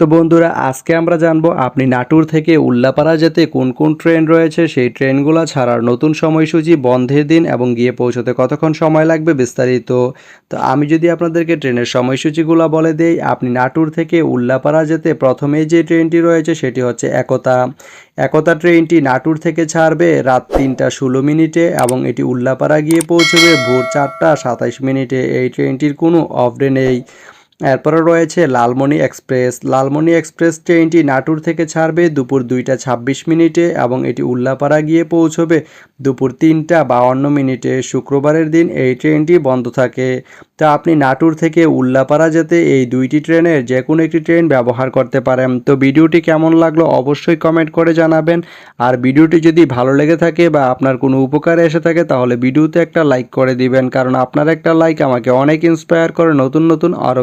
তো বন্ধুরা, আজকে আমরা জানব আপনি নাটুর থেকে উল্লাপাড়া যেতে কোন কোন ট্রেন রয়েছে, সেই ট্রেনগুলো ছাড়ার নতুন সময়সূচি, বন্ধের দিন এবং গিয়ে পৌঁছতে কতক্ষণ সময় লাগবে বিস্তারিত। তো আমি যদি আপনাদেরকে ট্রেনের সময়সূচিগুলো বলে দেই, আপনি নাটুর থেকে উল্লাপাড়া যেতে প্রথমেই যে ট্রেনটি রয়েছে সেটি হচ্ছে একতা। একতা ট্রেনটি নাটুর থেকে ছাড়বে রাত তিনটা ষোলো মিনিটে এবং এটি উল্লাপাড়া গিয়ে পৌঁছবে ভোর চারটা সাতাইশ মিনিটে। এই ট্রেনটির কোনো অফ ডে নেই। এরপরে রয়েছে লালমনি এক্সপ্রেস। লালমনি এক্সপ্রেস ট্রেনটি নাটুর থেকে ছাড়বে দুপুর দুইটা ছাব্বিশ মিনিটে এবং এটি উল্লাপাড়া গিয়ে পৌঁছবে দুপুর তিনটা বাউন্ন মিনিটে। শুক্রবারের দিন এই ট্রেনটি বন্ধ থাকে। তা আপনি নাটুর থেকে উল্লাপাড়া যেতে এই দুইটি ট্রেনের যে কোনো একটি ট্রেন ব্যবহার করতে পারেন। তো ভিডিওটি কেমন লাগল অবশ্যই কমেন্ট করে জানাবেন। আর ভিডিওটি যদি ভালো লেগে থাকে বা আপনার কোনো উপকারে এসে থাকে তাহলে ভিডিওতে একটা লাইক করে দিবেন। কারণ আপনার একটা লাইক আমাকে অনেক ইন্সপায়ার করে নতুন নতুন আরও